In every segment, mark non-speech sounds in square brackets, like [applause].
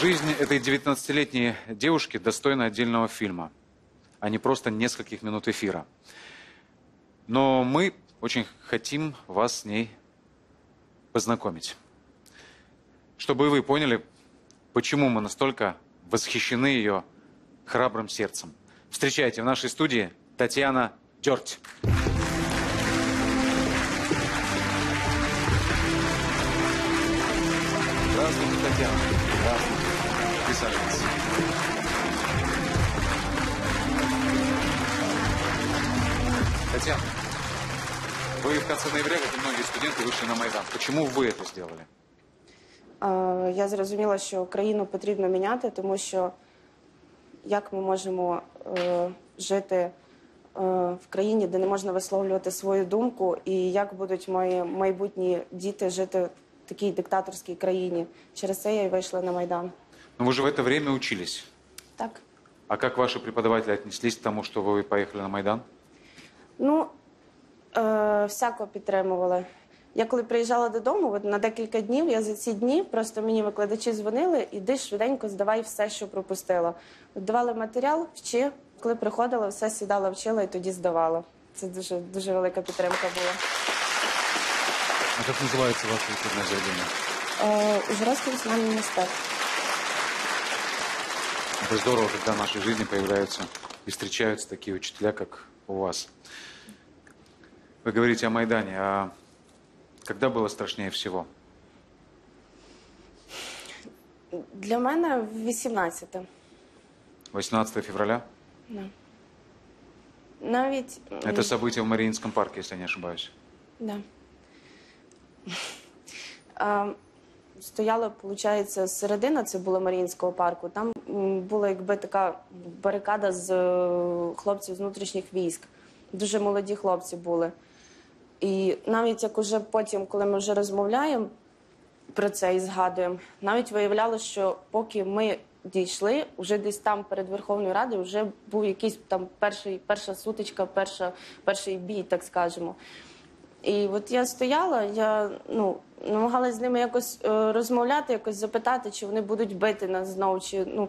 Жизнь этой 19-летней девушки достойна отдельного фильма, а не просто нескольких минут эфира. Но мы очень хотим вас с ней познакомить. Чтобы и вы поняли, почему мы настолько восхищены ее храбрым сердцем. Встречайте в нашей студии Татьяна Дерть. Здравствуйте, Татьяна. Здравствуйте. Присаживайтесь. Татьяна, вы в конце ноября, как и многие студенты, вышли на Майдан. Почему вы это сделали? Е, Я зрозуміла, що країну потрібно міняти, тому що як ми можемо е, жити е, в країні, де не можна висловлювати свою думку, і як будуть мої майбутні діти жити в такій диктаторській країні? Через це я і вийшла на майдан. Ну, вы же в это время учились. Так. А как ваши преподаватели отнеслись к тому, что вы поехали на Майдан? Ну, е, всяко підтримували. Я коли приїжджала додому, от на декілька днів, я за ці дні просто мені викладачі дзвонили, іди швиденько здавай все, що пропустила. От Давали матеріал, вчи. Коли приходила, все сідала, вчила і тоді здавала. Це дуже дуже велика підтримка була. А как называется ваше учебное заведение? Е, Ужгородський національний університет. Это здорово, когда в нашей жизни появляются и встречаются такие учителя, как у вас. Вы говорите о Майдане, а когда было страшнее всего? Для мене 18. 18 февраля? Да. Навіть Это событие в Мариинском парке, если я не ошибаюсь. Да. [laughs] А, стояла, виходить, середина, це було Маріїнського парку. Там була якби така барикада з е, хлопців з внутрішніх військ. Дуже молоді хлопці були. І навіть як уже потім, коли ми вже розмовляємо про це і згадуємо, навіть виявлялося, що поки ми дійшли, вже десь там перед Верховною Радою вже був якийсь там перший, перша сутичка, перша, перший бій, так скажемо. І от я стояла, я ну, намагалась з ними якось е, розмовляти, якось запитати, чи вони будуть бити нас знову, чи ну.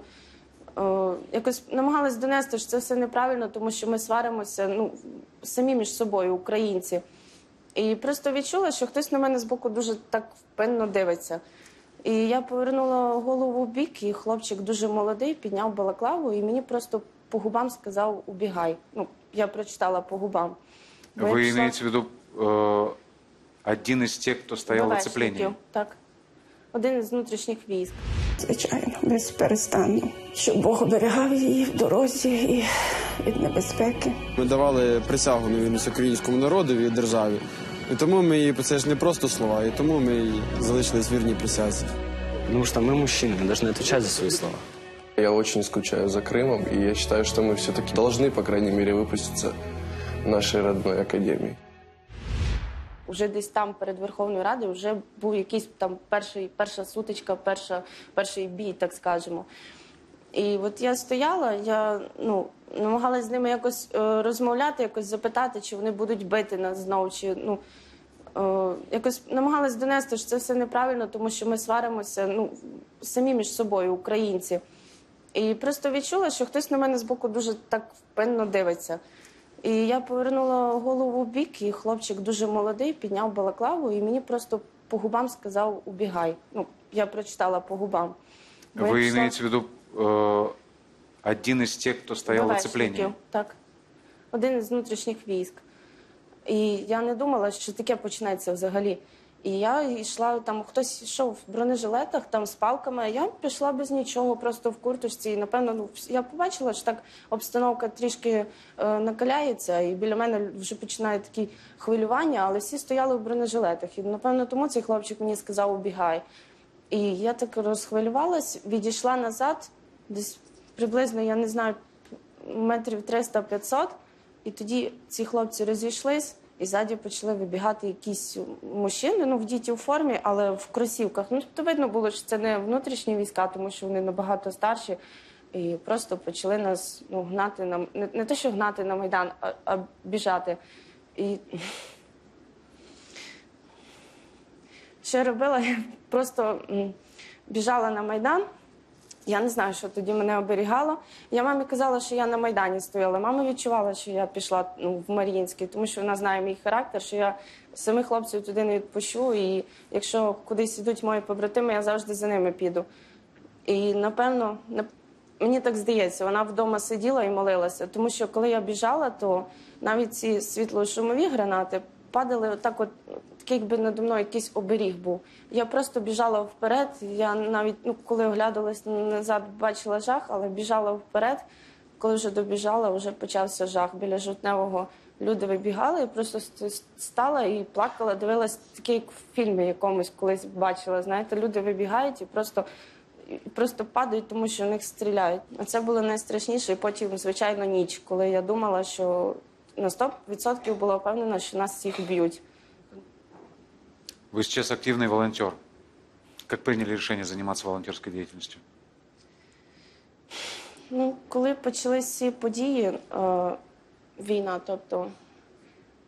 Е, якось намагалась донести, що це все неправильно, тому що ми сваримося ну, самі між собою, українці. І просто відчула, що хтось на мене збоку дуже так впевнено дивиться. І я повернула голову в бік, і хлопчик дуже молодий, підняв балаклаву, і мені просто по губам сказав Убігай. Ну, я прочитала по губам. Бо я пішла- имеете в виду э, один из тех, кто стоял в Давешників, оцеплении? Так. Один із внутрішніх військ. Звичайно, безперестанно, щоб Бог оберігав її в дорозі і від небезпеки. Ми давали присягу на вірність українському народові і державі. І тому ми її це ж не просто слова, і тому ми її залишились вірні присязі. Потому что мы мужчины, мы должны отвечать за свои слова. Я очень скучаю за Крымом, и я считаю, что мы все-таки должны, по крайней мере, выпуститься в нашей родной академии. Уже десь там перед Верховною Радою вже був якийсь там перший, перша сутичка, перша, перший бій, так скажемо. І от я стояла, я ну, намагалась з ними якось е, розмовляти, якось запитати, чи вони будуть бити нас знову, чи ну. Е, якось намагалась донести, що це все неправильно, тому що ми сваримося ну, самі між собою, українці. І просто відчула, що хтось на мене збоку дуже так впевнено дивиться. І я повернула голову в бік, і хлопчик дуже молодий, підняв балаклаву, і мені просто по губам сказав Убігай. Ну, я прочитала по губам. Бо я Вы пішла- имеете в виду э, один из тех, кто стоял в оцеплении? Так. Один із внутрішніх військ. І я не думала, що таке почнеться взагалі. І я йшла там, хтось йшов в бронежилетах, там з палками, я пішла без нічого, просто в курточці. І напевно, ну я побачила, що так обстановка трішки е, накаляється, і біля мене вже починає такі хвилювання, але всі стояли в бронежилетах. І напевно тому цей хлопчик мені сказав убігай. І я так розхвилювалась, відійшла назад, десь приблизно, я не знаю, метрів 300-500. І тоді ці хлопці розійшлись, і ззаді почали вибігати якісь мужчини, ну в діті у формі, але в кросівках. Ну, тобто видно було, що це не внутрішні війська, тому що вони набагато старші. І просто почали нас ну, гнати на не, не те, що гнати на Майдан, а, а біжати. І що робила? [laughs] Я просто біжала на Майдан, Я не знаю, що тоді мене оберігало. Я мамі казала, що я на Майдані стояла. Мама відчувала, що я пішла ну, в Мар'їнський, тому що вона знає мій характер, що я самих хлопців туди не відпущу. І якщо кудись ідуть мої побратими, я завжди за ними піду. І напевно, нап- мені так здається, вона вдома сиділа і молилася, тому що коли я біжала, то навіть ці світло-шумові гранати падали отак, от такий, якби надо мною якийсь оберіг був. Я просто біжала вперед. Я навіть ну, коли оглядалась назад, бачила жах, але біжала вперед. Коли вже добіжала, вже почався жах. Біля жовтневого люди вибігали, я просто стала і плакала, дивилась таке, як в фільмі якомусь колись бачила. Знаєте, люди вибігають і просто просто падають, тому що в них стріляють. А це було найстрашніше. І потім, звичайно, ніч, коли я думала, що на 100% була впевнена, що нас всіх б'ють. Вы сейчас активный волонтер. Как приняли решение заниматься волонтерской деятельностью? Ну, коли почались ці події, е, війна, тобто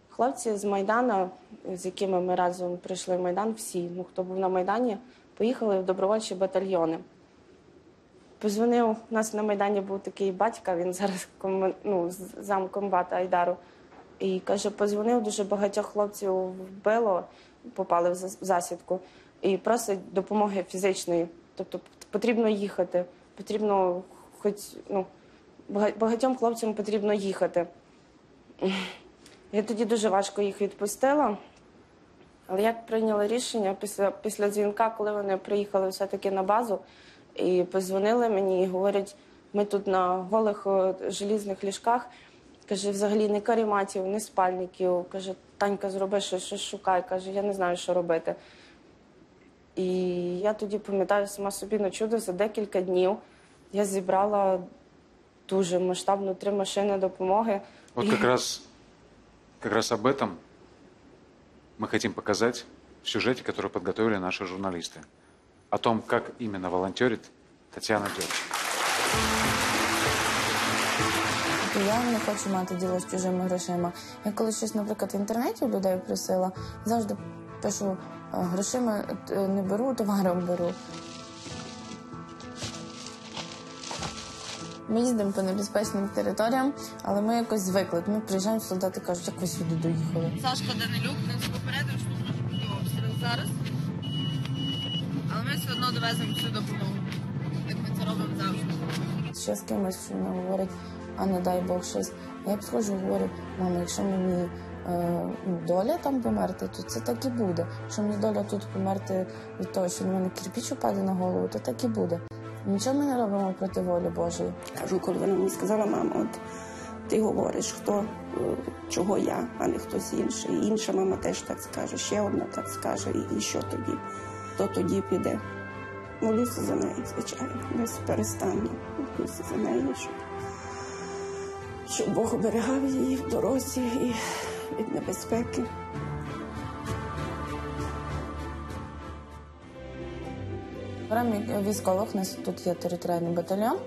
хлопці з Майдана, з якими ми разом прийшли в Майдан, всі, ну хто був на Майдані, поїхали в добровольчі батальйони. Позвонив, у нас на Майдані був такий батька, він зараз ком, ну, замкомбата Айдару. І каже, позвонив, дуже багатьох хлопців вбило, попали в засідку, і просить допомоги фізичної. Тобто потрібно їхати, потрібно хоч ну, багатьом хлопцям потрібно їхати. Я тоді дуже важко їх відпустила. Але як прийняла рішення після, після дзвінка, коли вони приїхали все-таки на базу і позвонили мені і говорять, ми тут на голих желізних ліжках. Каже, взагалі не каріматів, не спальників. Каже, Танька, зроби щось, щось шукай. Каже, я не знаю, що робити. І я тоді пам'ятаю сама собі на чудо за декілька днів я зібрала дуже масштабно три машини допомоги. Вот І- как раз, как раз об этом мы хотим показать в сюжете, который подготовили наши журналисты. О том, как именно волонтерит Татьяна Дёрч. Я не хочу мати діло з чужими грошима. Я коли щось, наприклад, в інтернеті у людей просила, завжди пишу «Е, грошима е, не беру, товаром беру. Ми їздимо по небезпечним територіям, але ми якось звикли. Ми приїжджаємо, солдати кажуть, як ви сюди доїхали. Сашка Данилюк нас попередив, що може бути обстріл зараз. Але ми все одно довеземо всю допомогу. Як ми це робимо завжди. ще з кимось що вона говорить, а не дай Бог щось. Я підходжу говорю, мама, якщо мені е, доля там померти, то це так і буде. Якщо мені доля тут померти від того, що на мене кирпіч упаде на голову, то так і буде. Нічого ми не робимо проти волі Божої. Кажу, коли вона мені сказала, мама, от ти говориш, хто е, чого я, а не хтось інший. Інша мама теж так скаже, ще одна так скаже, і, і що тоді? Хто тоді піде? Молюся за неї, звичайно, без перестану. Молюся за неї, щоб, щоб Бог оберігав її в дорозі і від небезпеки. Беремо військових, нас тут є територіальний батальйон.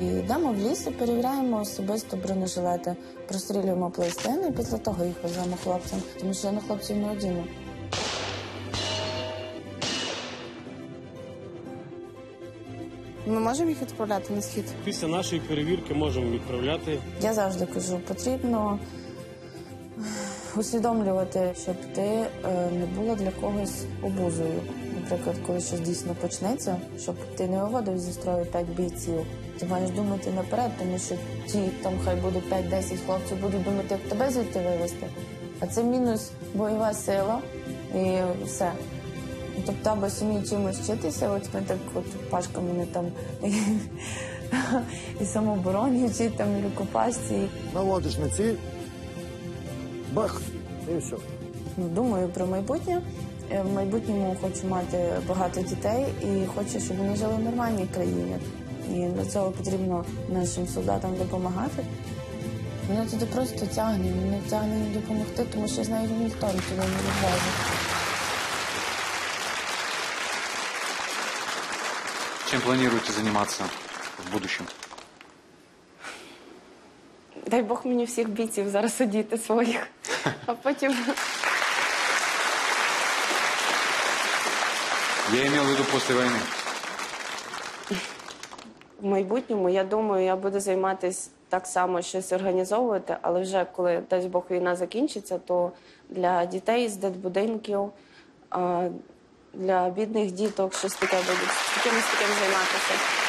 І йдемо в ліс і перевіряємо особисто бронежилети, прострілюємо пластини і після того їх веземо хлопцям, тому що я на хлопців не одіну. Ми можемо їх відправляти на схід? Після нашої перевірки можемо відправляти. Я завжди кажу, потрібно усвідомлювати, щоб ти е, не була для когось обузою. Наприклад, коли щось дійсно почнеться, щоб ти не виводив зі строю 5 бійців. Ти маєш думати наперед, тому що ті там хай буде 5-10 хлопців, будуть думати, як тебе звідти вивезти. А це мінус бойова сила і все. Тобто, або самі чимось вчитися, от ми так от Пашка мене там і самообороні вчить, там і рукопашці. наводиш на ціль, бах, і все. Ну, думаю про майбутнє. Е, В майбутньому хочу мати багато дітей і хочу, щоб вони жили в нормальній країні. І для цього потрібно нашим солдатам допомагати. Мене туди просто тягне, мене тягне допомогти, тому що я знаю, що ніхто туди не відвезить. Чем планируете заниматься в будущем? Дай Бог мені всіх бійців зараз одіти своїх, а потім. Я имел в виду после войны. В майбутньому, я думаю, я буду займатися так само щось організовувати, але вже коли дасть Бог війна закінчиться, то для дітей з дитбудинків, а, для бідних діток щось таке буде, таким з таким займатися.